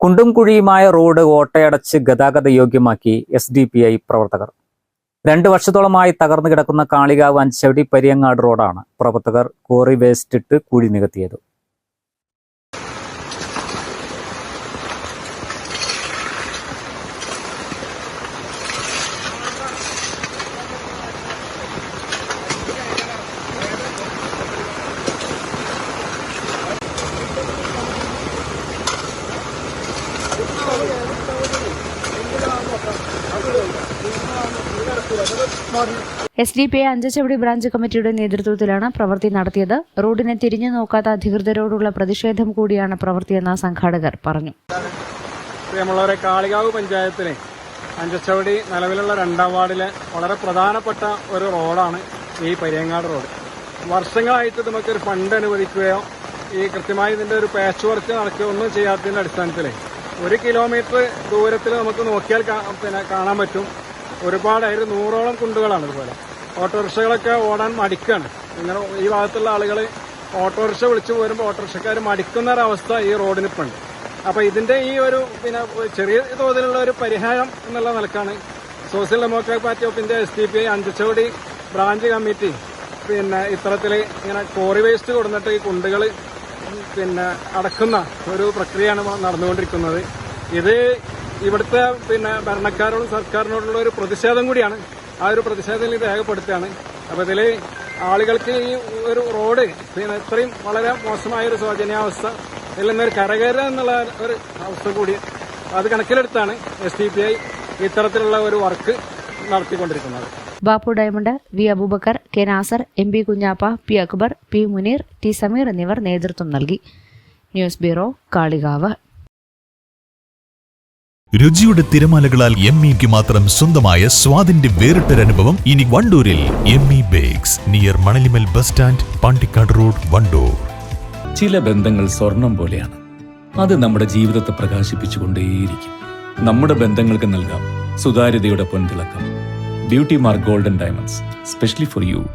കുണ്ടും കുഴിയുമായ റോഡ് ഓട്ടയടച്ച് ഗതാഗത യോഗ്യമാക്കി എസ് ഡി പി ഐ പ്രവർത്തകർ. രണ്ട് വർഷത്തോളമായി തകർന്നു കിടക്കുന്ന കാളികാവ് അഞ്ചവടി പരിയങ്ങാട് റോഡാണ് പ്രവർത്തകർ കോറി വേസ്റ്റ് ഇട്ട് കുഴി നികത്തിയത്. S D P I Anchachavadi branch കമ്മിറ്റിയുടെ നേതൃത്വത്തിലാണ് പ്രവൃത്തി നടത്തിയത്. റോഡിനെ തിരിഞ്ഞു നോക്കാത്ത അധികൃതരോടുള്ള പ്രതിഷേധം കൂടിയാണ് പ്രവൃത്തിയെന്ന് സംഘാടകർ പറഞ്ഞു. പ്രിയമുള്ളവരെ കാളികാവ് പഞ്ചായത്തിലെ അഞ്ചച്ചവടി നിലവിലുള്ള രണ്ടാം വാർഡിലെ വളരെ പ്രധാനപ്പെട്ട ഒരു റോഡാണ് ഈ പരിയങ്ങാട് റോഡ്. വർഷങ്ങളായിട്ട് നമുക്ക് ഒരു ഫണ്ട് അനുവദിക്കുകയോ ഈ കൃത്യമായി ഇതിന്റെ ഒരു പാച്ച് വർക്ക് നടക്കുകയോ ഒന്നും ചെയ്യാത്തതിന്റെ അടിസ്ഥാനത്തിൽ ഒരു കിലോമീറ്റർ ദൂരത്തിൽ നമുക്ക് നോക്കിയാൽ പിന്നെ കാണാൻ പറ്റും. ഒരുപാട് അതിൽ നൂറോളം കുണ്ടുകളാണ് ഇതുപോലെ. ഓട്ടോറിക്ഷകളൊക്കെ ഓടാൻ മടിക്കാണ്. ഇങ്ങനെ ഈ ഭാഗത്തുള്ള ആളുകൾ ഓട്ടോറിക്ഷ വിളിച്ചു പോരുമ്പോൾ ഓട്ടോറിക്ഷക്കാർ മടിക്കുന്ന ഒരവസ്ഥ ഈ റോഡിന് ഇപ്പം ഉണ്ട് അപ്പൊ ഇതിന്റെ ഈ ഒരു പിന്നെ ചെറിയ തോതിലുള്ള ഒരു പരിഹാരം എന്നുള്ള നിലക്കാണ് social democratic party of India S D P I Anchachodi branch committee. പിന്നെ ഇത്തരത്തിൽ ഇങ്ങനെ കോറി വേസ്റ്റ് കൊടുത്തിട്ട് ഈ കുണ്ടുകൾ പിന്നെ അടക്കുന്ന ഒരു പ്രക്രിയയാണ് നടന്നുകൊണ്ടിരിക്കുന്നത്. ഇത് ഇവിടുത്തെ പിന്നെ ഭരണക്കാരോടും സർക്കാരിനോടുള്ള ഒരു പ്രതിഷേധം കൂടിയാണ്. ആ ഒരു പ്രതിഷേധം ഇത് രേഖപ്പെടുത്തുകയാണ്. അപ്പൊ ഇതിൽ ആളുകൾക്ക് ഈ ഒരു റോഡ് പിന്നെ ഇത്രയും വളരെ മോശമായ ഒരു ശോചനീയാവസ്ഥ ഇതിൽ നിന്നൊരു കരകയറുക എന്നുള്ള ഒരു അവസ്ഥ കൂടി അത് കണക്കിലെടുത്താണ് എസ് ഡി പി ഐ ഇത്തരത്തിലുള്ള ഒരു വർക്ക് നടത്തിക്കൊണ്ടിരിക്കുന്നത്. Bappu diamond V Abubakar K Nasar M P Kunjappa P Akbar P Muneer T Sameer എന്നിവർ നേതൃത്വം നൽകി. News bureau Kalikavu. രുചിയുടെ തിരമാലകളാൽ എം ഇക്ക് മാത്രം സ്വന്തമായ സ്വാദിന്റെ വേറിട്ടൊരനുഭവം ഇനി വണ്ടൂരിൽ M E bakes near Manalimal bus stand Pandikkad road Wandoor. ചില ബന്ധങ്ങൾ സ്വർണം പോലെയാണ്. അത് നമ്മുടെ ജീവിതത്തെ പ്രകാശിപ്പിച്ചുകൊണ്ടേയിരിക്കും. നമ്മുടെ ബന്ധങ്ങൾക്ക് നൽകാം സുതാര്യതയുടെ പൊൻതിളക്കം. Beauty mark golden diamonds specially for you